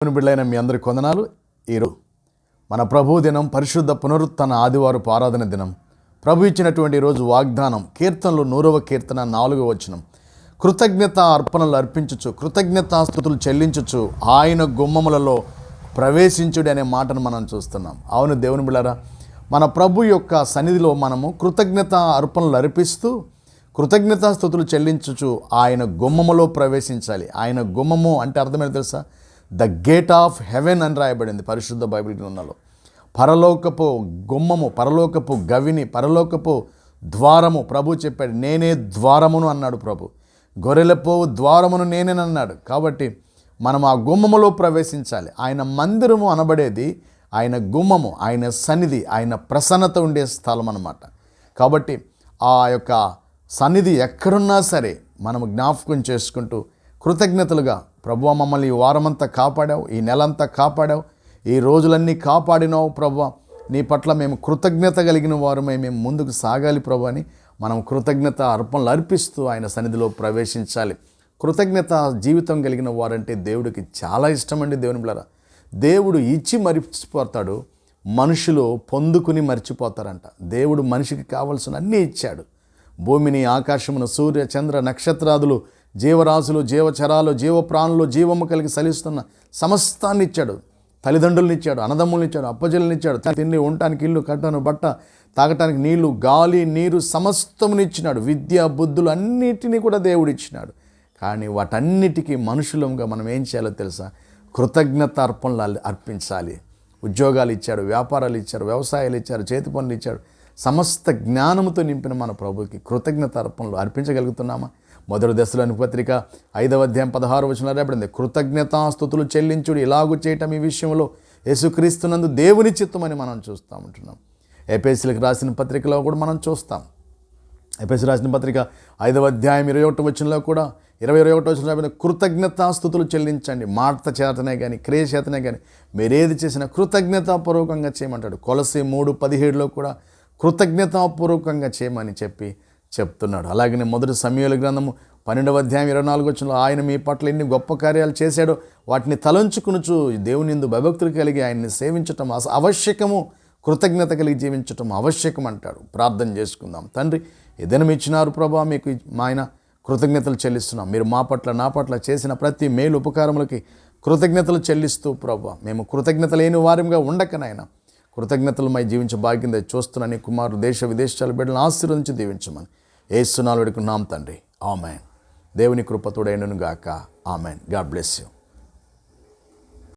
దేవుని బిడ్డలైన మీ అందరి కొందనాలు. ఈరోజు మన ప్రభు దినం పరిశుద్ధ పునరుత్థాన ఆదివారు ఆరాధన దినం. ప్రభు ఇచ్చినటువంటి రోజు వాగ్దానం కీర్తనలు నూరవ కీర్తన నాలుగవ వచనం. కృతజ్ఞత అర్పణలు అర్పించుచు కృతజ్ఞతాస్థుతులు చెల్లించుచు ఆయన గుమ్మములలో ప్రవేశించుడు అనే మాటను మనం చూస్తున్నాం. అవును దేవుని బిళ్ళారా మన ప్రభు యొక్క సన్నిధిలో మనము కృతజ్ఞత అర్పణలు అర్పిస్తూ కృతజ్ఞతాస్థుతులు చెల్లించుచు ఆయన గుమ్మములో ప్రవేశించాలి. ఆయన గుమ్మము అంటే అర్థమైంది తెలుసా? ద గేట్ ఆఫ్ హెవెన్ అని రాయబడింది పరిశుద్ధ బైబిల్ గ్రంథంలో. పరలోకపు గుమ్మము పరలోకపు గవిని పరలోకపు ద్వారము ప్రభు చెప్పాడు. నేనే ద్వారమును అన్నాడు ప్రభు. గొర్రెలపో ద్వారమును నేనేనన్నాడు కాబట్టి మనం ఆ గుమ్మములో ప్రవేశించాలి. ఆయన మందిరము అనబడేది ఆయన గుమ్మము ఆయన సన్నిధి ఆయన ప్రసన్నత ఉండే స్థలం అన్నమాట. కాబట్టి ఆ యొక్క సన్నిధి ఎక్కడున్నా సరే మనం జ్ఞాపకం చేసుకుంటూ కృతజ్ఞతలుగా ప్రభు మమ్మల్ని ఈ వారమంతా కాపాడావు ఈ నెలంతా కాపాడావు ఈ రోజులన్నీ కాపాడినావు ప్రభు నీ పట్ల మేము కృతజ్ఞత కలిగిన వారమై మేము ముందుకు సాగాలి ప్రభు అని మనం కృతజ్ఞత అర్పణలు అర్పిస్తూ ఆయన సన్నిధిలో ప్రవేశించాలి. కృతజ్ఞత జీవితం కలిగిన వారంటే దేవుడికి చాలా ఇష్టమండి దేవుని బిళ్ళరా దేవుడు ఇచ్చి మరిచిపోతాడు మనుషులు పొందుకుని మర్చిపోతారంట. దేవుడు మనిషికి కావలసిన అన్నీ ఇచ్చాడు. భూమిని ఆకాశమును సూర్య చంద్ర నక్షత్రాదులు జీవరాశులు జీవచరాలు జీవప్రాణులు జీవము కలిగి సలిస్తున్న సమస్తాన్ని ఇచ్చాడు. తల్లిదండ్రులను ఇచ్చాడు అన్నదమ్ములను ఇచ్చాడు అప్పజల్ని ఇచ్చాడు. తిండి ఉండటానికి ఇల్లు కట్టను బట్ట తాగటానికి నీళ్ళు గాలి నీరు సమస్తమునిచ్చినాడు విద్య బుద్ధులు అన్నిటినీ కూడా దేవుడు ఇచ్చినాడు కానీ వాటన్నిటికీ మనుషులంగా మనం ఏం చేయాలో తెలుసా? కృతజ్ఞత అర్పణలు అర్పించాలి. ఉద్యోగాలు ఇచ్చాడు వ్యాపారాలు ఇచ్చారు వ్యవసాయాలు ఇచ్చారు చేతి పనులు ఇచ్చాడు. సమస్త జ్ఞానముతో నింపిన మన ప్రభుకి కృతజ్ఞత అర్పణలు అర్పించగలుగుతున్నామా? మొదటి దశలోని పత్రిక ఐదవ అధ్యాయం పదహారు వచనంలో రేపడింది కృతజ్ఞతాస్థుతులు చెల్లించుడు ఇలాగు చేయటం ఈ విషయంలో యేసుక్రీస్తునందు దేవుని చిత్తమని మనం చూస్తూ ఉంటున్నాం. ఎపిఎస్సీలకు రాసిన పత్రికలో కూడా మనం చూస్తాం. ఎపిఎస్ రాసిన పత్రిక ఐదవ అధ్యాయం ఇరవై ఒకటి వచ్చినలో కూడా ఇరవై ఇరవై ఒకటి వచ్చిన కృతజ్ఞతాస్థుతులు చెల్లించండి. మాట చేతనే కానీ క్రియ చేతనే కానీ మీరేది చేసినా కృతజ్ఞతాపూర్వకంగా చేయమంటాడు. కొలసి మూడు పదిహేడులో కూడా కృతజ్ఞతాపూర్వకంగా చేయమని చెప్పి చెప్తున్నాడు. అలాగనే మొదటి సమయాల గ్రంథము పన్నెండవ అధ్యాయం ఇరవై నాలుగు వచ్చిన ఆయన మీ పట్ల ఎన్ని గొప్ప కార్యాలు చేశాడో వాటిని తలంచుకునుచు దేవుని ఎందు భయభక్తులు కలిగి ఆయన్ని సేవించటం అస- ఆవశ్యకము. కృతజ్ఞత కలిగి జీవించటం అవశ్యకం అంటాడు. ప్రార్థన చేసుకుందాం. తండ్రి ఏదైనా ఇచ్చినారు ప్రభా మీకు మా ఆయన కృతజ్ఞతలు చెల్లిస్తున్నాం. మీరు మా పట్ల నా పట్ల చేసిన ప్రతి మేలు ఉపకారములకి కృతజ్ఞతలు చెల్లిస్తూ ప్రభా మేము కృతజ్ఞత లేని వారంగా ఉండకనైనా కృతజ్ఞతలు మై జీవించే భాగ్యం చూస్తున్నాను కుమారుడు దేశ విదేశాల బిడ్డలను ఆశీర్వదించి దీవించమని. ఏస్తున్నాలు పెడుకున్నాం తండ్రి. ఆమెన్. దేవుని కృపతోడైనను గాక. ఆమెన్. God bless you.